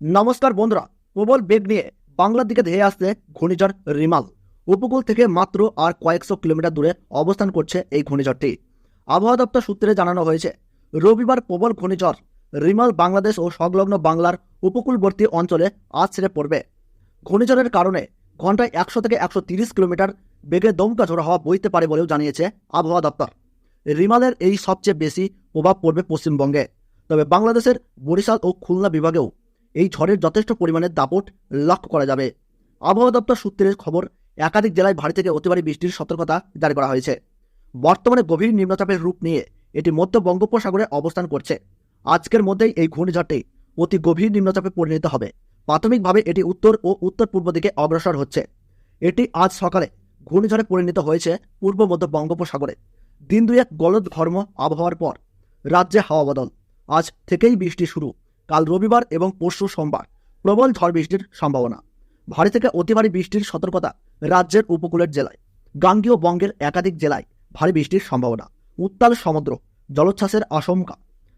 নমস্কার বন্ধুরা প্রবল বেগ নিয়ে বাংলার দিকে ধেয়ে আসছে ঘূর্ণিঝড় রিমাল। উপকূল থেকে মাত্র আর কয়েকশো কিলোমিটার দূরে অবস্থান করছে এই ঘূর্ণিঝড়টি। আবহাওয়া দপ্তর সূত্রে জানানো হয়েছে, রবিবার প্রবল ঘূর্ণিঝড় রিমাল বাংলাদেশ ও সংলগ্ন বাংলার উপকূলবর্তী অঞ্চলে আছড়ে পড়বে। ঘূর্ণিঝড়ের কারণে ঘন্টায় একশো থেকে একশো তিরিশ কিলোমিটার বেগে দমকা ঝোড়ো হওয়া বইতে পারে বলেও জানিয়েছে আবহাওয়া দপ্তর। রিমালের এই সবচেয়ে বেশি প্রভাব পড়বে পশ্চিমবঙ্গে। তবে বাংলাদেশের বরিশাল ও খুলনা বিভাগেও এই ঝড়ের যথেষ্ট পরিমাণে দাপট লক্ষ্য করা যাবে। আবহাওয়া দপ্তর সূত্রের খবর, একাধিক জেলায় ভারী থেকে অতি ভারী বৃষ্টির সতর্কতা জারি করা হয়েছে। বর্তমানে গভীর নিম্নচাপের রূপ নিয়ে এটি মধ্য বঙ্গোপসাগরে অবস্থান করছে। আজকের মধ্যেই এই ঘূর্ণিঝড়টি অতি গভীর নিম্নচাপে পরিণত হবে। প্রাথমিকভাবে এটি উত্তর ও উত্তর পূর্ব দিকে অগ্রসর হচ্ছে। এটি আজ সকালে ঘূর্ণিঝড়ে পরিণত হয়েছে পূর্ব মধ্য বঙ্গোপসাগরে। দিন দুয়েক গলদ ঘর্ম আবহাওয়ার পর রাজ্যে হাওয়া বদল। আজ থেকেই বৃষ্টি শুরু। কাল রবিবার এবং পরশু সোমবার। প্রবল ঝড় বৃষ্টির সম্ভাবনা। ভারী থেকে অতি ভারী বৃষ্টির সতর্কতা রাজ্যের উপকূলের জেলায়। গাঙ্গীয় বঙ্গের একাধিক জেলায় ভারী বৃষ্টির সম্ভাবনা। উত্তাল সমুদ্র, জলোচ্ছ্বাসের আশঙ্কা।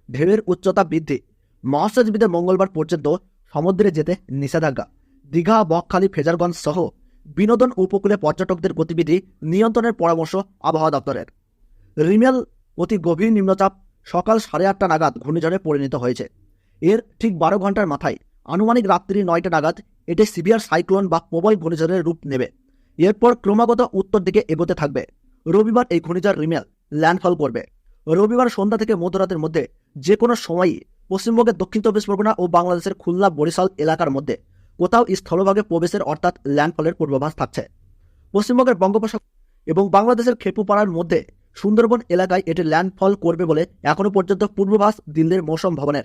ঢেউয়ের উচ্চতা বৃদ্ধি। মৎস্যজীবীদের মঙ্গলবার পর্যন্ত সমুদ্রে যেতে নিষেধাজ্ঞা। দীঘা, বকখালি, ফেজারগঞ্জ সহ বিনোদন উপকূলে পর্যটকদের গতিবিধি নিয়ন্ত্রণের পরামর্শ আবহাওয়া দপ্তরের। রিমেল অতি গভীর নিম্নচাপ সকাল সাড়ে আটটা নাগাদ ঘূর্ণিঝড়ে পরিণত হয়েছে। এর ঠিক বারো ঘণ্টার মাথায় আনুমানিক রাত্রি নয়টা নাগাদ এটি সিভিয়ার সাইক্লোন বা প্রবল ঘূর্ণিঝড়ের রূপ নেবে। এরপর ক্রমাগত উত্তর দিকে এগোতে থাকবে। রবিবার এই ঘূর্ণিঝড় রিমেল ল্যান্ডফল করবে। রবিবার সন্ধ্যা থেকে মধ্যরাতের মধ্যে যে কোনো সময়ই পশ্চিমবঙ্গের দক্ষিণ চব্বিশ পরগনা ও বাংলাদেশের খুলনা বরিশাল এলাকার মধ্যে কোথাও স্থলভাগে প্রবেশের অর্থাৎ ল্যান্ডফলের পূর্বাভাস থাকছে। পশ্চিমবঙ্গের বঙ্গোপসাগর এবং বাংলাদেশের খেপুপাড়ার মধ্যে সুন্দরবন এলাকায় এটি ল্যান্ডফল করবে বলে এখনও পর্যন্ত পূর্বাভাস দিল্লির মৌসুম ভবনের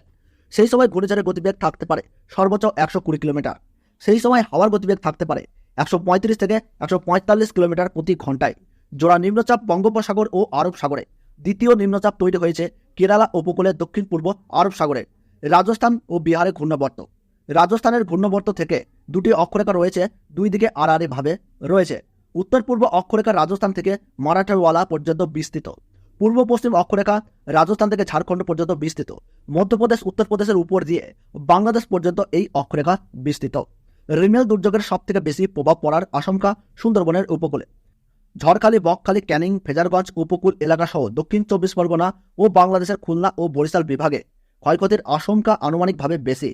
সেই সময় ঘূর্ণিঝড়ের গতিবেগ থাকতে পারে সর্বোচ্চ একশো কুড়ি কিলোমিটার। সেই সময় হাওয়ার গতিবেগ থাকতে পারে একশো পঁয়ত্রিশ থেকে একশো পঁয়তাল্লিশ কিলোমিটার প্রতি ঘন্টায়। জোড়া নিম্নচাপ বঙ্গোপসাগর ও আরব সাগরে। দ্বিতীয় নিম্নচাপ তৈরি হয়েছে কেরালা উপকূলের দক্ষিণ পূর্ব আরব সাগরে। রাজস্থান ও বিহারে ঘূর্ণবর্ত। রাজস্থানের ঘূর্ণবর্ত থেকে দুটি অক্ষরেখা রয়েছে, দুই দিকে আড়াআড়ি ভাবে রয়েছে। উত্তর পূর্ব অক্ষরেখা রাজস্থান থেকে মারাঠাওয়ালা পর্যন্ত বিস্তৃত। পূর্ব পশ্চিম অক্ষরেখা রাজস্থান থেকে ঝাড়খণ্ড পর্যন্ত বিস্তৃত। মধ্যপ্রদেশ, উত্তরপ্রদেশের উপর দিয়ে বাংলাদেশ পর্যন্ত এই অক্ষরেখা বিস্তৃত। রিমেল দুর্যোগের সব থেকে বেশি প্রভাব পড়ার আশঙ্কা সুন্দরবনের উপকূলে। ঝড়খালি, বকখালি, ক্যানিং, ফেজারগঞ্জ, উপকূল এলাকাসহ দক্ষিণ চব্বিশ পরগনা ও বাংলাদেশের খুলনা ও বরিশাল বিভাগে ক্ষয়ক্ষতির আশঙ্কা আনুমানিকভাবে বেশি।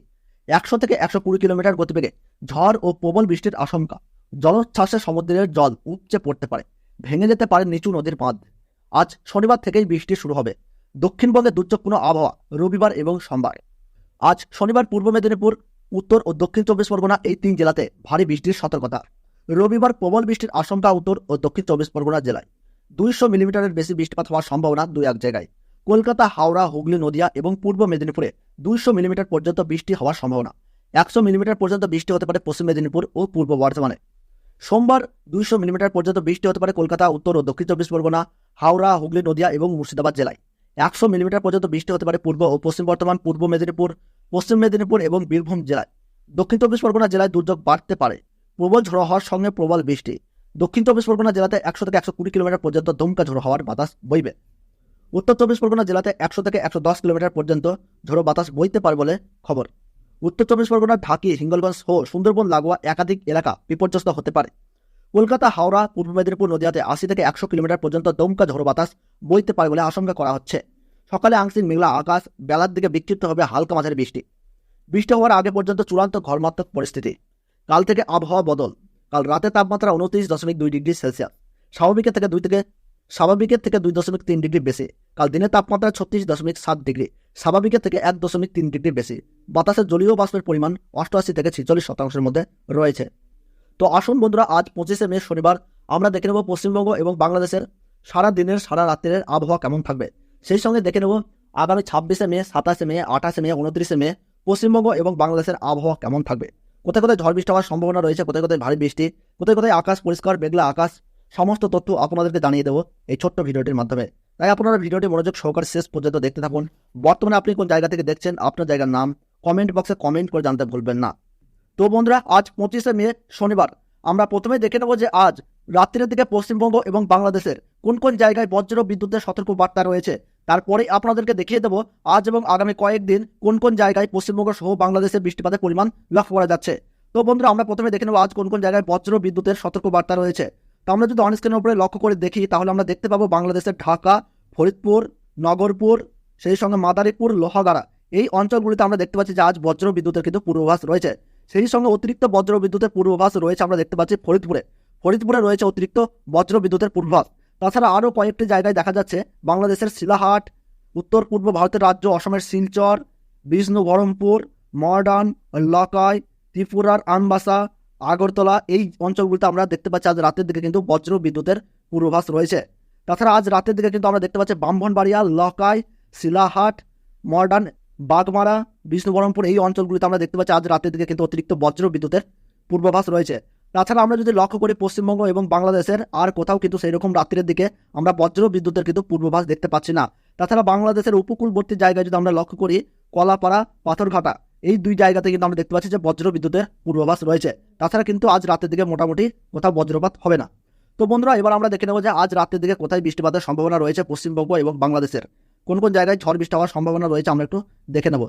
একশো থেকে একশো কুড়ি কিলোমিটার গতিবেগে ঝড় ও প্রবল বৃষ্টির আশঙ্কা। জলোচ্ছ্বাসে সমুদ্রের জল উপচে পড়তে পারে। ভেঙে যেতে পারে নিচু নদীর বাঁধ আজ শনিবার থেকেই বৃষ্টি শুরু হবে। দক্ষিণবঙ্গে দুর্যোগপূর্ণ আবহাওয়া রবিবার এবং সোমবার। আজ শনিবার পূর্ব মেদিনীপুর, উত্তর ও দক্ষিণ চব্বিশ পরগনা এই তিন জেলাতে ভারী বৃষ্টির সতর্কতা। রবিবার প্রবল বৃষ্টির আশঙ্কা উত্তর ও দক্ষিণ চব্বিশ পরগনা জেলায়। দুইশো মিলিমিটারের বেশি বৃষ্টিপাত হওয়ার সম্ভাবনা দুই এক জায়গায়। কলকাতা, হাওড়া, হুগলি, নদিয়া এবং পূর্ব মেদিনীপুরে দুইশো মিলিমিটার পর্যন্ত বৃষ্টি হওয়ার সম্ভাবনা। একশো মিলিমিটার পর্যন্ত বৃষ্টি হতে পারে পশ্চিম মেদিনীপুর ও পূর্ব বর্ধমানে। সোমবার দুইশো মিলিমিটার পর্যন্ত বৃষ্টি হতে পারে কলকাতা, উত্তর ও দক্ষিণ চব্বিশ পরগনা, হাওড়া, হুগলি, নদিয়া এবং মুর্শিদাবাদ জেলায়। একশো মিলিমিটার পর্যন্ত বৃষ্টি হতে পারে পূর্ব ও পশ্চিম বর্ধমান, পূর্ব মেদিনীপুর, পশ্চিম মেদিনীপুর এবং বীরভূম জেলায়। দক্ষিণ চব্বিশ পরগনা জেলায় দুর্যোগ বাড়তে পারে। প্রবল ঝোড়ো হওয়ার সঙ্গে প্রবল বৃষ্টি। দক্ষিণ চব্বিশ পরগনা জেলাতে একশো থেকে একশো কুড়ি কিলোমিটার পর্যন্ত দমকা ঝোড়ো হওয়ার বাতাস বইবে। উত্তর চব্বিশ পরগনা জেলাতে একশো থেকে একশো দশ কিলোমিটার পর্যন্ত ঝোড়ো বাতাস বইতে পারে বলে খবর। উত্তর চব্বিশ পরগনার ঢাকি হিঙ্গলগঞ্জ সহ সুন্দরবন, লাগোয়া একাধিক এলাকা বিপর্যস্ত হতে পারে। কলকাতা, হাওড়া, পূর্ব মেদিনীপুর নদিয়াতে আশি থেকে একশো কিলোমিটার পর্যন্ত দমকা ঝোড়ো বাতাস বইতে পারে বলে আশঙ্কা করা হচ্ছে। সকালে আংশিক মেঘলা আকাশ, বেলার দিকে বিক্ষিপ্ত হবে হালকা মাঝারি বৃষ্টি। বৃষ্টি হওয়ার আগে পর্যন্ত চূড়ান্ত ঘরমাত্মক পরিস্থিতি। কাল থেকে আবহাওয়া বদল। কাল রাতে তাপমাত্রা উনত্রিশ দশমিক দুই ডিগ্রি সেলসিয়াস। স্বাভাবিকের থেকে দুই থেকে স্বাভাবিকের থেকে দুই দশমিক তিন ডিগ্রি বেশি। কাল দিনের তাপমাত্রা ছত্রিশ দশমিক সাত ডিগ্রি। স্বাভাবিকের থেকে এক দশমিক তিন ডিগ্রি বেশি। বাতাসের জলীয় বাষ্পের পরিমাণ অষ্টআশি থেকে ছিচল্লিশ শতাংশের মধ্যে রয়েছে। তো আসুন বন্ধুরা, আজ পঁচিশে মে শনিবার আমরা দেখে নেব পশ্চিমবঙ্গ এবং বাংলাদেশের সারা দিনের, সারা রাত্রের আবহাওয়া কেমন থাকবে। সেই সঙ্গে দেখে নেব আগামী ছাব্বিশে মে, সাতাশে মে, আঠাশে মে, উনত্রিশে মে পশ্চিমবঙ্গ এবং বাংলাদেশের আবহাওয়া কেমন থাকবে। কোথায় কোথায় ঝড় বৃষ্টি হওয়ার সম্ভাবনা রয়েছে, কোথায় কোথায় ভারী বৃষ্টি, কোথায় কোথায় আকাশ পরিষ্কার, মেঘলা আকাশ, সমস্ত তথ্য আপনাদেরকে জানিয়ে দেবো এই ছোট্ট ভিডিওটির মাধ্যমে। তাই আপনারা ভিডিওটি মনোযোগ সহকারে শেষ পর্যন্ত দেখতে থাকুন। বর্তমানে আপনি কোন জায়গা থেকে দেখছেন, আপনার জায়গার নাম কমেন্ট বক্সে কমেন্ট করে জানতে ভুলবেন না। তো বন্ধুরা, আজ পঁচিশে মে, শনিবার। আমরা প্রথমে দেখে নেব যে আজ রাত্রির দিকে পশ্চিমবঙ্গ এবং বাংলাদেশের কোন কোন জায়গায় বজ্র বিদ্যুতের সতর্ক বার্তা রয়েছে তারপরে আপনাদেরকে দেখিয়ে দেবো আজ এবং আগামী কয়েকদিন কোন কোন জায়গায় পশ্চিমবঙ্গ সহ বাংলাদেশের বৃষ্টিপাতের পরিমাণ লক্ষ্য করা যাচ্ছে। তো বন্ধুরা, আমরা প্রথমে দেখে নেব আজ কোন কোন জায়গায় বজ্র বিদ্যুতের সতর্ক বার্তা রয়েছে। তো আমরা যদি অনস্ক্রিনের উপরে লক্ষ্য করে দেখি, তাহলে আমরা দেখতে পাবো বাংলাদেশের ঢাকা, ফরিদপুর, নগরপুর, সেই সঙ্গে মাদারীপুর, লোহাগাড়া। এই অঞ্চলগুলিতে আমরা দেখতে পাচ্ছি যে আজ বজ্র বিদ্যুতের কিন্তু পূর্বাভাস রয়েছে। সেই সঙ্গে অতিরিক্ত বজ্র বিদ্যুতের পূর্বাভাস রয়েছে আমরা দেখতে পাচ্ছি ফরিদপুরে। ফরিদপুরে রয়েছে অতিরিক্ত বজ্র বিদ্যুতের পূর্বাভাস। তাছাড়া আরও কয়েকটি জায়গায় দেখা যাচ্ছে বাংলাদেশের শিলাহাট, উত্তর পূর্ব ভারতের রাজ্য অসমের শিলচর, বিষ্ণু বহরমপুর, মর্ডান, লকাই, ত্রিপুরার আমবাসা, আগরতলা এই অঞ্চলগুলিতে আমরা দেখতে পাচ্ছি আজ রাতের দিকে কিন্তু বজ্র বিদ্যুতের পূর্বাভাস রয়েছে। তাছাড়া আজ রাতের দিকে কিন্তু আমরা দেখতে পাচ্ছি ব্রাহ্মণবাড়িয়া, লকাই, শিলাহাট, মর্ডান বাগমারা বিষ্ণুবরমপুর এই অঞ্চলগুলিতে আমরা দেখতে পাচ্ছি আজ রাতের দিকে কিন্তু অতিরিক্ত বজ্র বিদ্যুতের পূর্বাভাস রয়েছে। তাছাড়া আমরা যদি লক্ষ্য করি পশ্চিমবঙ্গ এবং বাংলাদেশের, আর কোথাও কিন্তু সেই রকম রাত্রের দিকে আমরা বজ্র বিদ্যুতের কিন্তু পূর্বাভাস দেখতে পাচ্ছি না। তাছাড়া বাংলাদেশের উপকূলবর্তী জায়গায় যদি আমরা লক্ষ্য করি, কলাপাড়া, পাথরঘাটা, এই দুই জায়গাতে কিন্তু আমরা দেখতে পাচ্ছি যে বজ্র বিদ্যুতের পূর্বাভাস রয়েছে। তাছাড়া কিন্তু আজ রাতের দিকে মোটামুটি কোথাও বজ্রপাত হবে না। তো বন্ধুরা, এবার আমরা দেখে নেব যে আজ রাতের দিকে কোথায় বৃষ্টিপাতের সম্ভাবনা রয়েছে পশ্চিমবঙ্গ এবং বাংলাদেশের। কোন কোন জায়গায় ঝড় বৃষ্টি হওয়ার সম্ভাবনা রয়েছে আমরা একটু দেখে নেব।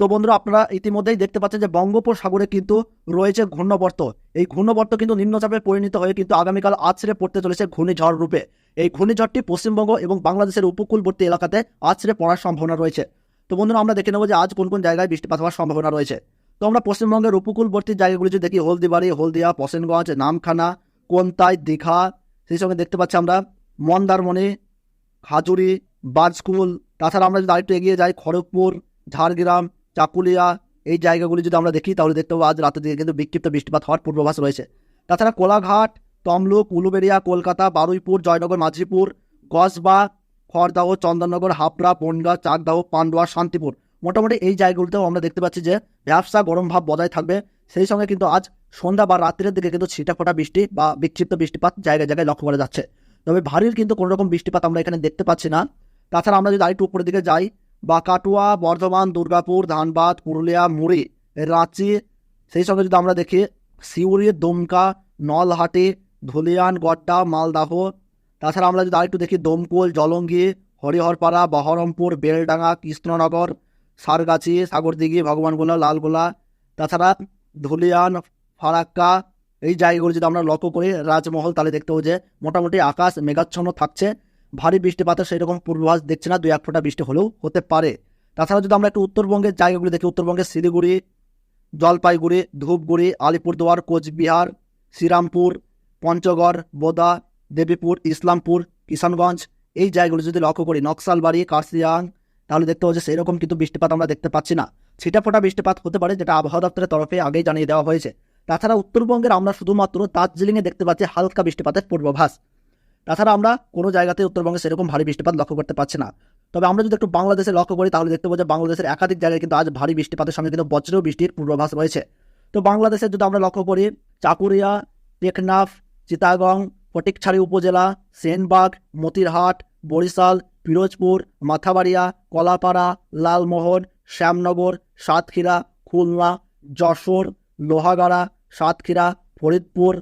তো বন্ধুরা, আপনারা ইতিমধ্যেই দেখতে পাচ্ছেন যে বঙ্গোপসাগরে কিন্তু রয়েছে ঘূর্ণবর্ত। এই ঘূর্ণবর্ত কিন্তু নিম্নচাপে পরিণত হয়ে কিন্তু আগামীকাল আছড়ে পড়তে চলেছে ঘূর্ণিঝড় রূপে। এই ঘূর্ণিঝড়টি পশ্চিমবঙ্গ এবং বাংলাদেশের উপকূলবর্তী এলাকাতে আছড়ে পড়ার সম্ভাবনা রয়েছে। তো বন্ধুরা, আমরা দেখে নেব যে আজ কোন কোন জায়গায় বৃষ্টিপাত হওয়ার সম্ভাবনা রয়েছে। তো আমরা পশ্চিমবঙ্গের উপকূলবর্তী জায়গাগুলি যদি দেখি, হলদিবাড়ি, হলদিয়া পশেনগঞ্জ নামখানা, কোনতাই, দীঘা, সেই সঙ্গে দেখতে পাচ্ছি আমরা মন্দারমণি হাজুরি বাজকুল তাছাড়া আমরা যদি আরেকটু এগিয়ে যাই, খড়গপুর, ঝাড়গ্রাম, চাকুলিয়া, এই জায়গাগুলি যদি আমরা দেখি, তাহলে দেখতে পাবো আজ রাতের দিকে কিন্তু বিক্ষিপ্ত বৃষ্টিপাত হওয়ার পূর্বাভাস রয়েছে। তাছাড়া কোলাঘাট, তমলুক, উলুবেড়িয়া, কলকাতা, বারুইপুর, জয়নগর, মাঝিপুর গসবা খড়দাহ চন্দননগর হাবড়া বনগা চাকদাহ পান্ডুয়া, শান্তিপুর। মোটামুটি এই জায়গাগুলিতেও আমরা দেখতে পাচ্ছি যে ব্যবসা গরম ভাব বজায় থাকবে। সেই সঙ্গে কিন্তু আজ সন্ধ্যা বা রাত্রের দিকে কিন্তু ছিটা ফোটা বৃষ্টি বা বিক্ষিপ্ত বৃষ্টিপাত জায়গায় জায়গায় লক্ষ্য করা যাচ্ছে। তবে ভারীর কিন্তু কোনো রকম বৃষ্টিপাত আমরা এখানে দেখতে পাচ্ছি না। তাছাড়া আমরা যদি আরেকটু উপরের দিকে যাই বা কাটুয়া বর্ধমান, দুর্গাপুর, ধানবাদ, পুরুলিয়া, মুড়ি, রাঁচি, সেই সঙ্গে যদি আমরা দেখি, সিউড়ি, দুমকা, নলহাটি, ধুলিয়ান, গড্ডা, মালদাহ। তাছাড়া আমরা যদি আরেকটু দেখি, দমকুল, জলঙ্গি, হরিহরপাড়া, বহরমপুর, বেলডাঙ্গা, কৃষ্ণনগর, সারগাছি, সাগরদিঘি, ভগবানগোলা, লালগোলা। তাছাড়া ধুলিয়ান, ফারাক্কা, এই জায়গাগুলো যদি আমরা লক্ষ্য করি, রাজমহল, তাহলে দেখতে হবে যে মোটামুটি আকাশ মেঘাচ্ছন্ন থাকছে। ভারী বৃষ্টিপাতের সেই রকম পূর্বাভাস দেখছে না দুই এক ফোঁটা বৃষ্টি হলেও হতে পারে। তাছাড়া যদি আমরা একটু উত্তরবঙ্গের জায়গাগুলি দেখি, উত্তরবঙ্গের শিলিগুড়ি, জলপাইগুড়ি, ধূপগুড়ি, আলিপুরদুয়ার, কোচবিহার, শ্রীরামপুর, পঞ্চগড়, বোদা, দেবীপুর, ইসলামপুর, কিষানগঞ্জ, এই জায়গাগুলো যদি লক্ষ্য করি, নকশালবাড়ি কার্সিয়াং তাহলে দেখতে যে সেই রকম কিন্তু বৃষ্টিপাত আমরা দেখতে পাচ্ছি না। ছিটাফোটা বৃষ্টিপাত হতে পারে, যেটা আবহাওয়া দপ্তরের তরফে আগেই জানিয়ে দেওয়া হয়েছে। তাছাড়া উত্তরবঙ্গের আমরা শুধুমাত্র দার্জিলিংয়ে দেখতে পাচ্ছি হালকা বৃষ্টিপাতের পূর্বাভাস। তাছাড়া আমরা কোনো জায়গাতে উত্তরবঙ্গে সেরকম ভারী বৃষ্টিপাত লক্ষ্য করতে পারছি না। তবে আমরা যদি একটু বাংলাদেশে লক্ষ্য করি, তাহলে দেখতে পাবো যে বাংলাদেশের একাধিক জায়গায় কিন্তু আজ ভারী বৃষ্টিপাতের সঙ্গে কিন্তু বজ্র বৃষ্টির পূর্বাভাস রয়েছে। তো বাংলাদেশে যদি আমরা লক্ষ্য করি, চাকুরিয়া, টেকনাফ, চিতাগং, ফটিকছড়ি উপজেলা, সেনবাগ, মতিরহাট, বরিশাল, পিরোজপুর, মাথাবাড়িয়া, কলাপাড়া, লালমোহন, শ্যামনগর, সাতক্ষীরা, খুলনা, যশোর, লোহাগাড়া, সাতক্ষীরা, ফরিদপুর,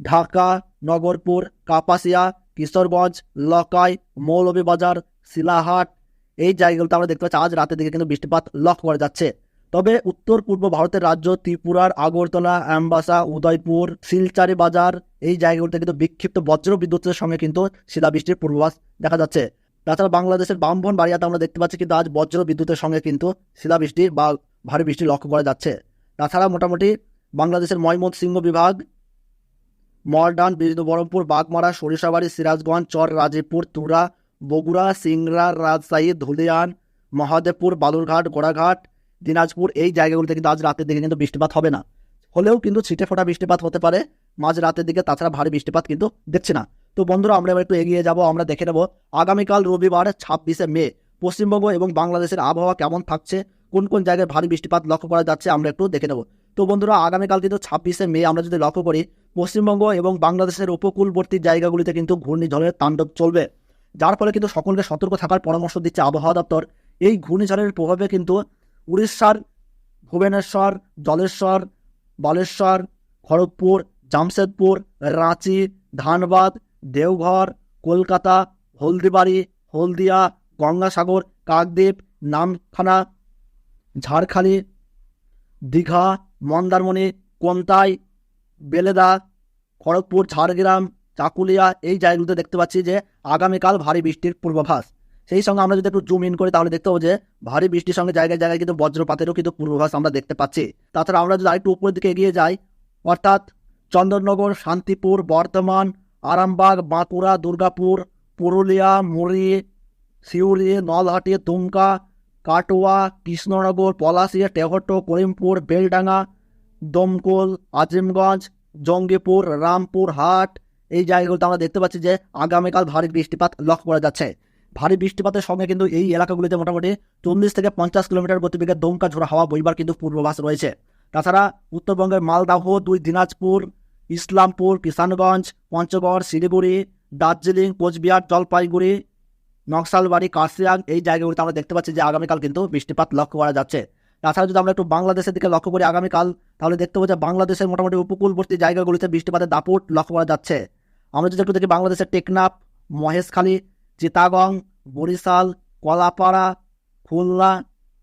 ঢাকা নগরপুর, কাপাসিয়া, কিশোরগঞ্জ, লকাই, মৌলভীবাজার, শিলাহাট, এই জায়গাগুলোতে আমরা দেখতে পাচ্ছি আজ রাতের দিকে কিন্তু বৃষ্টিপাত লক্ষ্য করা যাচ্ছে। তবে উত্তর পূর্ব ভারতের রাজ্য ত্রিপুরার আগরতলা, অ্যাম্বাসা, উদয়পুর, শিলচারি বাজার, এই জায়গাগুলোতে কিন্তু বিক্ষিপ্ত বজ্র বিদ্যুতের সঙ্গে কিন্তু শিলাবৃষ্টির পূর্বাভাস দেখা যাচ্ছে। তাছাড়া বাংলাদেশের বামভন বাড়িয়াতে আমরা দেখতে পাচ্ছি কিন্তু আজ বজ্র বিদ্যুতের সঙ্গে কিন্তু শিলাবৃষ্টি বা ভারী বৃষ্টি লক্ষ্য করা যাচ্ছে। তাছাড়া মোটামুটি বাংলাদেশের ময়মনসিংহ বিভাগ মর্ডান বহরমপুর বাগমারা, সরিষাবাড়ি, সিরাজগঞ্জ, চর, রাজীবপুর, তুরা, বগুড়া, সিংড়া, রাজশাহী, ধুলিয়ান, মহাদেবপুর, বালুরঘাট, গোড়াঘাট, দিনাজপুর, এই জায়গাগুলিতে কিন্তু আজ রাতের দিকে কিন্তু বৃষ্টিপাত হবে না। হলেও কিন্তু ছিটে ফোটা বৃষ্টিপাত হতে পারে। মাঝ রাতের দিকে তাছাড়া ভারী বৃষ্টিপাত কিন্তু দেখছি না। তো বন্ধুরা, আমরা এবার একটু এগিয়ে যাব। আমরা দেখে নেব আগামীকাল রবিবার, ছাব্বিশে মে, পশ্চিমবঙ্গ এবং বাংলাদেশের আবহাওয়া কেমন থাকছে? কোন কোন জায়গায় ভারী বৃষ্টিপাত লক্ষ্য করা যাচ্ছে? আমরা একটু দেখে নেব। তো বন্ধুরা, আগামীকাল কিন্তু ছাব্বিশে মে আমরা যদি লক্ষ্য করি, পশ্চিমবঙ্গ এবং বাংলাদেশের উপকূলবর্তী জায়গাগুলিতে কিন্তু ঘূর্ণিঝড়ের তাণ্ডব চলবে। যার ফলে কিন্তু সকলকে সতর্ক থাকার পরামর্শ দিচ্ছে আবহাওয়া দপ্তর। এই ঘূর্ণিঝড়ের প্রভাবে কিন্তু উড়িষ্যার, ভুবনেশ্বর, জলেশ্বর, বালেশ্বর, খড়গপুর, জামশেদপুর, রাঁচি, ধানবাদ, দেওঘর, কলকাতা, হলদিবাড়ি, হলদিয়া, গঙ্গাসাগর, কাকদ্বীপ, নামখানা, ঝাড়খালি, দীঘা মন্দারমণি, কোন্তাই, বেলেদা, খড়গপুর, ঝাড়গ্রাম, চাকুলিয়া এই জায়গাগুলোতে দেখতে পাচ্ছি যে আগামীকাল ভারী বৃষ্টির পূর্বাভাস। সেই সঙ্গে আমরা যদি একটু জুম ইন করি তাহলে দেখতে পাবো যে ভারী বৃষ্টির সঙ্গে জায়গায় জায়গায় কিন্তু বজ্রপাতেরও কিন্তু পূর্বাভাস আমরা দেখতে পাচ্ছি। তাছাড়া আমরা যদি আরেকটু উপরের দিকে এগিয়ে যাই, অর্থাৎ চন্দননগর শান্তিপুর, বর্ধমান, আরামবাগ, বাঁকুড়া, দুর্গাপুর, পুরুলিয়া, মুড়ি, সিউড়ি, নলহাটি, দুমকা, কাটোয়া, কৃষ্ণনগর পলাশিয়া টেহট্ট, করিমপুর, বেলডাঙ্গা দমকল, আজিমগঞ্জ, জঙ্গিপুর, রামপুর হাট, এই জায়গাগুলোতে আমরা দেখতে পাচ্ছি যে আগামীকাল ভারী বৃষ্টিপাত লক্ষ্য করা যাচ্ছে। ভারী বৃষ্টিপাতের সঙ্গে কিন্তু এই এলাকাগুলিতে মোটামুটি চল্লিশ থেকে পঞ্চাশ কিলোমিটার গতিবেগে দমকা ঝোড়া হাওয়া বইবার কিন্তু পূর্বাভাস রয়েছে। তাছাড়া উত্তরবঙ্গের মালদাহ, দুই দিনাজপুর, ইসলামপুর, কিষানগঞ্জ, পঞ্চগড়, শিলিগুড়ি, দার্জিলিং, কোচবিহার, জলপাইগুড়ি, নকশালবাড়ি, কার্শিয়াং এই জায়গাগুলিতে আমরা দেখতে পাচ্ছি যে আগামীকাল কিন্তু বৃষ্টিপাত লক্ষ্য করা যাচ্ছে। তাছাড়া যদি আমরা একটু বাংলাদেশের দিকে লক্ষ্য করি আগামীকাল, তাহলে দেখতে পাবো যে বাংলাদেশের মোটামুটি উপকূলবর্তী জায়গাগুলিতে বৃষ্টিপাতের দাপট লক্ষ্য করা যাচ্ছে। আমরা যদি একটু দেখি বাংলাদেশের টেকনাফ, মহেশখালী, চিতাগং, বরিশাল, কলাপাড়া, খুলনা,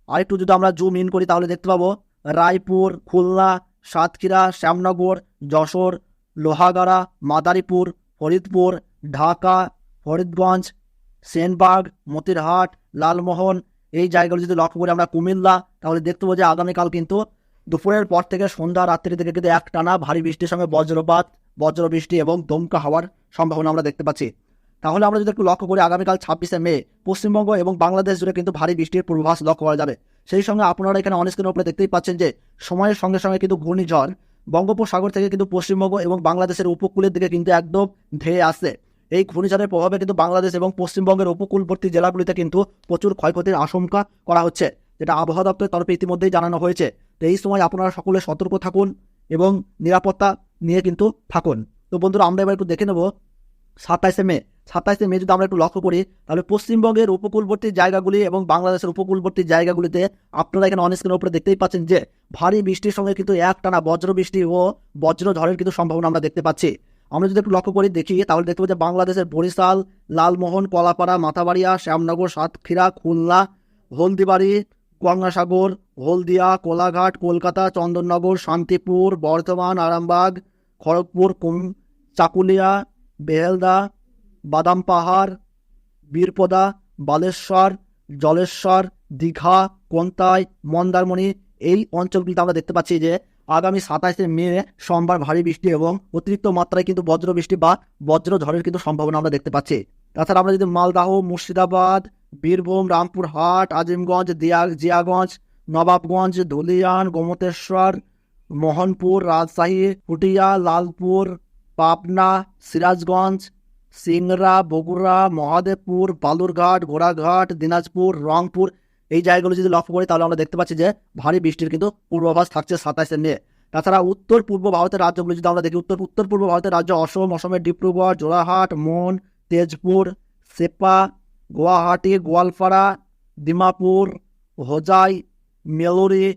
আরেকটু যদি আমরা জুম ইন করি, তাহলে দেখতে পাবো রায়পুর, খুলনা, সাতক্ষীরা, শ্যামনগর, যশোর, লোহাগাড়া, মাদারীপুর, ফরিদপুর, ঢাকা, ফরিদগঞ্জ, সেনবাগ, মতিরহাট, লালমোহন এই জায়গাগুলো যদি লক্ষ্য করি আমরা কুমিল্লা, তাহলে দেখতে পাবো যে আগামীকাল কিন্তু দুপুরের পর থেকে সন্ধ্যা, রাত্রি থেকে কিন্তু এক টানা ভারী বৃষ্টির সঙ্গে বজ্রপাত বজ্র বৃষ্টি এবং দমকা হওয়ার সম্ভাবনা আমরা দেখতে পাচ্ছি। তাহলে আমরা যদি একটু লক্ষ্য করি আগামীকাল ছাব্বিশে মে, পশ্চিমবঙ্গ এবং বাংলাদেশ জুড়ে কিন্তু ভারী বৃষ্টির পূর্বাভাস লক্ষ্য করা যাবে। সেই সঙ্গে আপনারা এখানে অনেক স্ক্রিনের উপরে দেখতেই পাচ্ছেন যে সময়ের সঙ্গে সঙ্গে কিন্তু ঘূর্ণিঝড় বঙ্গোপসাগর থেকে কিন্তু পশ্চিমবঙ্গ এবং বাংলাদেশের উপকূলের দিকে কিন্তু একদম ধেয়ে আসছে। এই ঘূর্ণিঝড়ের প্রভাবে কিন্তু বাংলাদেশ এবং পশ্চিমবঙ্গের উপকূলবর্তী জেলাগুলিতে কিন্তু প্রচুর ক্ষয়ক্ষতির আশঙ্কা করা হচ্ছে, যেটা আবহাওয়া দপ্তরের তরফে ইতিমধ্যেই জানানো হয়েছে। তো এই সময় আপনারা সকলে সতর্ক থাকুন এবং নিরাপত্তা নিয়ে কিন্তু থাকুন। তো বন্ধুরা, আমরা এবার একটু দেখে নেব সাতাইশে মে। সাতাইশে মে যদি আমরা একটু লক্ষ্য করি, তাহলে পশ্চিমবঙ্গের উপকূলবর্তী জায়গাগুলি এবং বাংলাদেশের উপকূলবর্তী জায়গাগুলিতে আপনারা এখানে অনেক স্ক্রিনের উপরে দেখতেই পাচ্ছেন যে, ভারী বৃষ্টির সঙ্গে কিন্তু একটানা বজ্র বৃষ্টি ও বজ্র ঝড়ের কিন্তু সম্ভাবনা আমরা দেখতে পাচ্ছি। আমরা যদি একটু লক্ষ্য করি, দেখি, তাহলে দেখতে পাচ্ছি বাংলাদেশের বরিশাল, লালমোহন, কলাপাড়া, মাথাবাড়িয়া, শ্যামনগর, সাতক্ষীরা, খুলনা, হলদিবাড়ি, গঙ্গাসাগর, হলদিয়া, কোলাঘাট, কলকাতা, চন্দননগর, শান্তিপুর, বর্ধমান, আরামবাগ, খড়গপুর, কুম, চাকুলিয়া, বেহেলদা বাদাম পাহাড় বীরপদা, বালেশ্বর, জলেশ্বর, দীঘা, কোন্তাই, মন্দারমণি, এই অঞ্চলগুলিতে আমরা দেখতে পাচ্ছি যে আগামী সাতাশে মে সোমবার ভারী বৃষ্টি এবং অতিরিক্ত মাত্রায় কিন্তু বজ্র বৃষ্টি বা বজ্র ঝড়ের কিন্তু সম্ভাবনা আমরা দেখতে পাচ্ছি। তাছাড়া আমরা যদি মালদাহ, মুর্শিদাবাদ, বীরভূম, রামপুরহাট, আজিমগঞ্জ দিয়া জিয়াগঞ্জ, নবাবগঞ্জ ধুলিয়ান গোমতেশ্বর, মোহনপুর, রাজশাহী, পুটিয়া, লালপুর, পাবনা, সিরাজগঞ্জ, সিংড়া, বগুড়া, মহাদেবপুর, বালুরঘাট ঘোড়াঘাট দিনাজপুর, রংপুর এই জায়গাগুলো যদি লক্ষ্য করি, তাহলে আমরা দেখতে পাচ্ছি যে ভারী বৃষ্টির কিন্তু পূর্বাভাস থাকছে সাতাইশে নিয়ে। তাছাড়া উত্তর পূর্ব ভারতের রাজ্যগুলো যদি আমরা দেখি, উত্তর উত্তর পূর্ব ভারতের রাজ্য অসম, অসমের ডিব্রুগড় জোড়াহাট মন তেজপুর, সেপা, গুয়াহাটি, গোয়ালপাড়া দিমাপুর হোজাই, মেলুরি,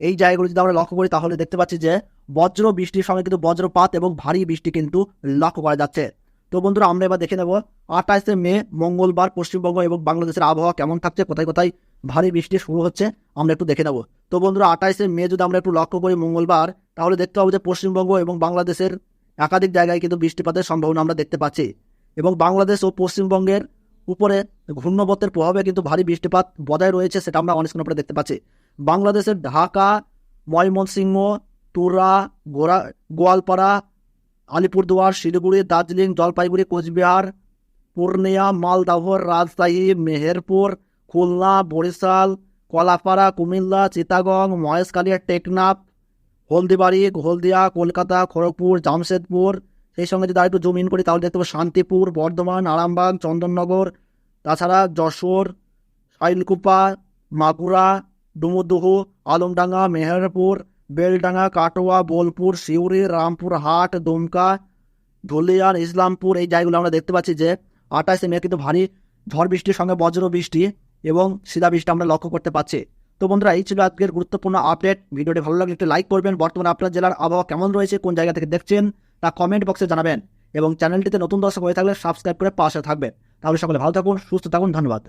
এই জায়গাগুলো যদি আমরা লক্ষ্য করি, তাহলে দেখতে পাচ্ছি যে বজ্র বৃষ্টির সঙ্গে কিন্তু বজ্রপাত এবং ভারী বৃষ্টি কিন্তু লক্ষ্য করা যাচ্ছে। তো বন্ধুরা, আমরা এবার দেখে নেব আঠাশে মে, মঙ্গলবার পশ্চিমবঙ্গ এবং বাংলাদেশের আবহাওয়া কেমন থাকছে, কোথায় কোথায় ভারী বৃষ্টি শুরু হচ্ছে, আমরা একটু দেখে নেব। তো বন্ধুরা আঠাশে মে যদি আমরা একটু লক্ষ্য করি মঙ্গলবার, তাহলে দেখতে পাবো যে পশ্চিমবঙ্গ এবং বাংলাদেশের একাধিক জায়গায় কিন্তু বৃষ্টিপাতের সম্ভাবনা আমরা দেখতে পাচ্ছি এবং বাংলাদেশ ও পশ্চিমবঙ্গের উপরে ঘূর্ণবতের প্রভাবে কিন্তু ভারী বৃষ্টিপাত বজায় রয়েছে সেটা আমরা অনেক উপরে দেখতে পাচ্ছি। বাংলাদেশের ঢাকা, ময়মনসিংহ, তুরা, গোরা, গোয়ালপাড়া আলিপুরদুয়ার, শিলিগুড়ি, দার্জিলিং, জলপাইগুড়ি, কোচবিহার, পূর্ণিয়া মালদাহ রাজশাহী, মেহেরপুর, খুলনা, বরিশাল, কলাপাড়া, কুমিল্লা চিতাগং মহেশখালী টেকনাফ, হলদিবাড়ি, হলদিয়া, কলকাতা, খড়গপুর, জামশেদপুর। সেই সঙ্গে যদি আরেকটু জুম ইন করি, তাহলে দেখতে পাবো শান্তিপুর, বর্ধমান, আরামবাগ, চন্দননগর, তাছাড়া যশোর, শাইলকুপা, মাগুরা, ডুমুরদুহু, আলমডাঙ্গা, মেহেরপুর বেলডাঙ্গা, কাটোয়া, বোলপুর, সিউড়ি, রামপুর হাট, দুমকা ধুলিয়ান ইসলামপুর, এই জায়গাগুলো আমরা দেখতে পাচ্ছি যে আঠাশে মে কিন্তু ভারী ঝড় বৃষ্টির সঙ্গে বজ্র বৃষ্টি এবং শিলা বৃষ্টি আমরা লক্ষ্য করতে পারছি তো বন্ধুরা, এই ছিল আজকের গুরুত্বপূর্ণ আপডেট। ভিডিওটি ভালো লাগলে একটু লাইক করবেন। বর্তমানে আপনার জেলার আবহাওয়া কেমন রয়েছে, কোন জায়গা থেকে দেখছেন তা কমেন্ট বক্সে জানাবেন এবং চ্যানেলটিতে নতুন দর্শক হয়ে থাকলে সাবস্ক্রাইব করে পাশে থাকবেন। তাহলে সকলে ভালো থাকুন, সুস্থ থাকুন, ধন্যবাদ।